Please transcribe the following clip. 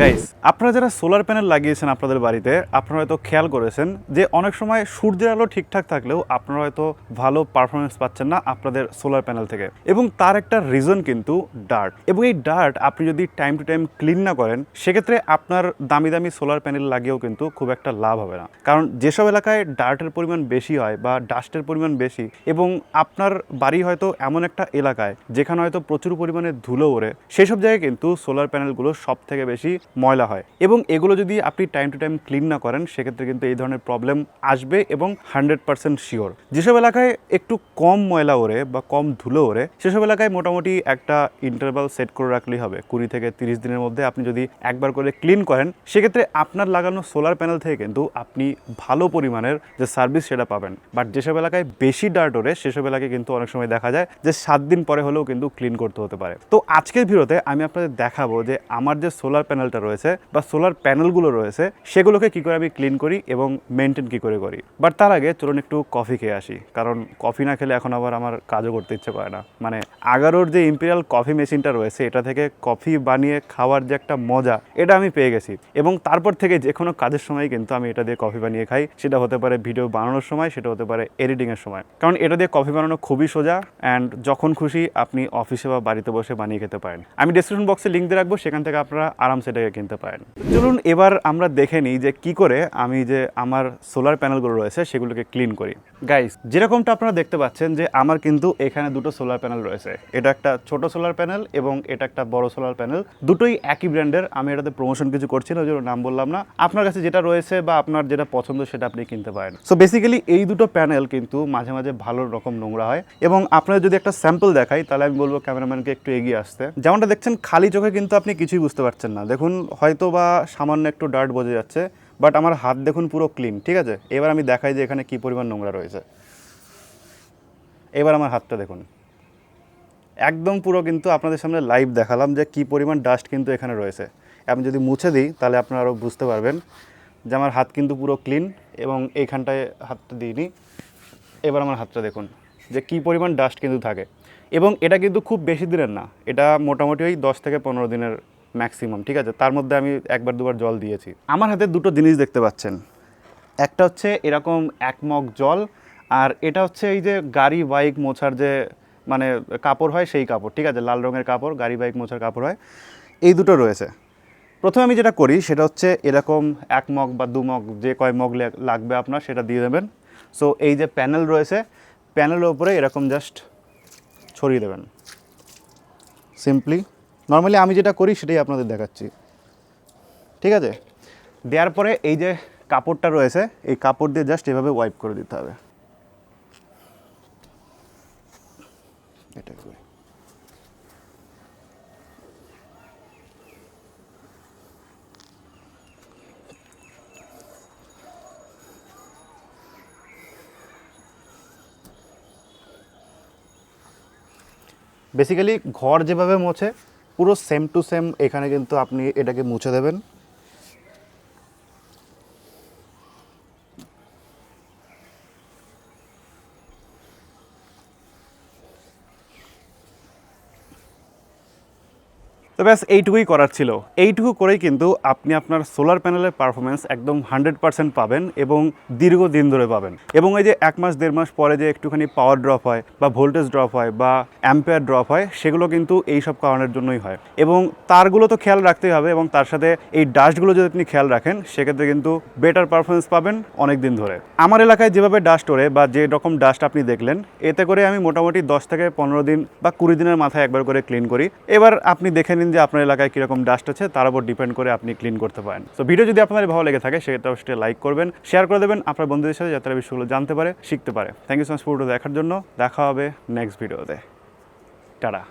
Guys আপনারা যারা solar panel লাগিয়েছেন আপনাদের বাড়িতে, আপনারা হয়তো খেয়াল করেছেন যে অনেক সময় সূর্যের আলো ঠিকঠাক থাকলেও আপনারা হয়তো ভালো পারফরমেন্স পাচ্ছেন না আপনাদের সোলার প্যানেল থেকে। এবং তার একটা রিজন কিন্তু ডার্ট এবং এই ডার্ট আপনি যদি টাইম টু টাইম ক্লিন না করেন, সেক্ষেত্রে আপনার দামি দামি সোলার প্যানেল লাগিয়েও কিন্তু খুব একটা লাভ হবে না। কারণ যেসব এলাকায় ডার্টের পরিমাণ বেশি হয় বা ডাস্টের পরিমাণ বেশি, এবং আপনার বাড়ি হয়তো এমন একটা এলাকায় যেখানে হয়তো প্রচুর পরিমাণে ধুলো ওড়ে, সেসব জায়গায় কিন্তু সোলার প্যানেলগুলো সব থেকে বেশি ময়লা হয়। এবং এগুলো যদি আপনি টাইম টু টাইম ক্লিন না করেন, সেক্ষেত্রে কিন্তু এই ধরনের প্রবলেম আসবে এবং হান্ড্রেড পার্সেন্ট শিওর যেসব এলাকায় একটু কম ময়লা ওড়ে বা কম ধুলো ওড়ে, সেসব এলাকায় মোটামুটি একটা ইন্টারভাল সেট করে রাখলেই হবে। কুড়ি থেকে তিরিশ দিনের মধ্যে আপনি যদি একবার করে ক্লিন করেন, সেক্ষেত্রে আপনার লাগানো সোলার প্যানেল থেকে কিন্তু আপনি ভালো পরিমাণের যে সার্ভিস সেটা পাবেন। বাট যেসব এলাকায় বেশি ডার্ট ওড়ে, সেসব এলাকায় কিন্তু অনেক সময় দেখা যায় যে সাত দিন পরে হলেও কিন্তু ক্লিন করতে হতে পারে। তো আজকের ভিডিওতে আমি আপনাদের দেখাবো যে আমার যে সোলার প্যানেলটা রয়েছে বা সোলার প্যানেলগুলো রয়েছে, সেগুলোকে কি করে আমি ক্লিন করি এবং মেনটেন কি করে করি? বাট তার আগে চলুন একটু কফি খেয়ে আসি, কারণ কফি না খেলে এখন আবার আমার কাজও করতে ইচ্ছে করে না। মানে আগারোর যে ইম্পেরিয়াল কফি মেশিনটা রয়েছে, এটা থেকে কফি বানিয়ে খাওয়ার যে একটা মজা, এটা আমি পেয়ে গেছি। এবং তারপর থেকে যে কোনো কাজের সময় কিন্তু আমি এটা দিয়ে কফি বানিয়ে খাই। সেটা হতে পারে ভিডিও বানানোর সময়, সেটা হতে পারে এডিটিংয়ের সময়। কারণ এটা দিয়ে কফি বানানো খুবই সোজা অ্যান্ড যখন খুশি আপনি অফিসে বা বাড়িতে বসে বানিয়ে খেতে পারেন। আমি ডিসক্রিপশন বক্সে লিঙ্ক দিয়ে রাখব, সেখান থেকে আপনারা আরামসে এটাকে কিনতে পারেন। চলুন এবার আমরা দেখে নিই যে কি করে আমি যে আমার সোলার প্যানেলগুলো রয়েছে সেগুলোকে ক্লিন করি। গাইস যেরকমটা আপনারা দেখতে পাচ্ছেন যে আমার কিন্তু এখানে দুটো সোলার প্যানেল রয়েছে। এটা একটা ছোট সোলার প্যানেল এবং এটা একটা বড় সোলার প্যানেল দুটোই একই ব্র্যান্ডের আমি এটাতে প্রমোশন কিছু করছি না ওই নাম বললাম না। আপনার কাছে যেটা রয়েছে বা আপনার যেটা পছন্দ সেটা আপনি কিনতে পারেন। সো বেসিক্যালি এই দুটো প্যানেল কিন্তু মাঝে মাঝে ভালো রকম নোংরা হয় এবং আপনার যদি একটা স্যাম্পল দেখাই, তাহলে আমি বলব ক্যামেরাম্যানকে একটু এগিয়ে আসতে। যেমনটা দেখছেন, খালি চোখে কিন্তু আপনি কিছুই বুঝতে পারছেন না। দেখুন হয়তো বা সামান্য একটু ডার্ট বোঝা যাচ্ছে বাট আমার হাত দেখুন পুরো ক্লিন ঠিক আছে? এবার আমি দেখাই যে এখানে কী পরিমাণ নোংরা রয়েছে। এবার আমার হাতটা দেখুন। একদম পুরো কিন্তু আপনাদের সামনে লাইভ দেখালাম যে কী পরিমাণ ডাস্ট কিন্তু এখানে রয়েছে। আমি যদি মুছে দিই, তাহলে আপনারা আরও বুঝতে পারবেন যে আমার হাত কিন্তু পুরো ক্লিন এবং এইখানটায় হাতটা দিইনি। এবার আমার হাতটা দেখুন যে কি পরিমাণ ডাস্ট কিন্তু থাকে। এবং এটা কিন্তু খুব বেশি দিনের না, এটা মোটামুটি ওই দশ থেকে পনেরো দিনের ম্যাক্সিমাম, ঠিক আছে? তার মধ্যে আমি একবার দুবার জল দিয়েছি। আমার হাতে দুটো জিনিস দেখতে পাচ্ছেন। একটা হচ্ছে এরকম এক মগ জল, আর এটা হচ্ছে এই যে গাড়ি বাইক মোছার যে মানে কাপড় হয় সেই কাপড়, ঠিক আছে? লাল রঙের কাপড়, গাড়ি বাইক মোছার কাপড় হয়। এই দুটো রয়েছে। প্রথমে আমি যেটা করি, সেটা হচ্ছে এরকম এক মগ বা দু মগ যে কয় মগ লাগবে আপনার, সেটা দিয়ে দেবেন। সো এই যে প্যানেল রয়েছে, প্যানেলের ওপরে এরকম জাস্ট ছড়িয়ে দেবেন। সিম্পলি নর্মালি আমি যেটা করি সেটাই আপনাদের দেখাচ্ছি। ঠিক আছে? দেওয়ার পরে এই যে কাপড়টা রয়েছে, এই কাপড় দিয়ে জাস্ট এভাবে ওয়াইপ করে দিতে হবে। এটা বেসিক্যালি ঘর যেভাবে মোছে পুরো সেম টু সেম এখানে কিন্তু আপনি এটাকে মুছে দেবেন। তো ব্যাস, এইটুকুই করার ছিল। এইটুকু করেই কিন্তু আপনি আপনার সোলার প্যানেলের পারফরমেন্স একদম হান্ড্রেড পার্সেন্ট পাবেন এবং দীর্ঘদিন ধরে পাবেন। এবং এই যে এক মাস, দেড় মাস পরে যে একটুখানি পাওয়ার ড্রপ হয় বা ভোল্টেজ ড্রপ হয় বা অ্যাম্পেয়ার ড্রপ হয়, সেগুলো কিন্তু এই সব কারণের জন্যই হয়। এবং তারগুলো তো খেয়াল রাখতেই হবে এবং তার সাথে এই ডাস্টগুলো যদি আপনি খেয়াল রাখেন, সেক্ষেত্রে কিন্তু বেটার পারফরমেন্স পাবেন অনেক দিন ধরে। আমার এলাকায় যেভাবে ডাস্ট ওড়ে বা যে রকম ডাস্ট আপনি দেখলেন, এতে করে আমি মোটামুটি দশ থেকে পনেরো দিন বা কুড়ি দিনের মাথায় একবার করে ক্লিন করি। এবার আপনি দেখে নিন যে আপনার এলাকায় কীরকম ডাস্ট আছে, তার উপর ডিপেন্ড করে আপনি ক্লিন করতে পারেন। তো ভিডিও যদি আপনাদের ভালো লেগে থাকে সেটা অবশ্যই লাইক করবেন শেয়ার করে দেবেন আপনার বন্ধুদের সাথে, যাতে তারা বিষয়গুলো জানতে পারে, শিখতে পারে। থ্যাংক ইউ সো মাচ পুরোটা দেখার জন্য। দেখা হবে নেক্সট ভিডিওতে টাটা।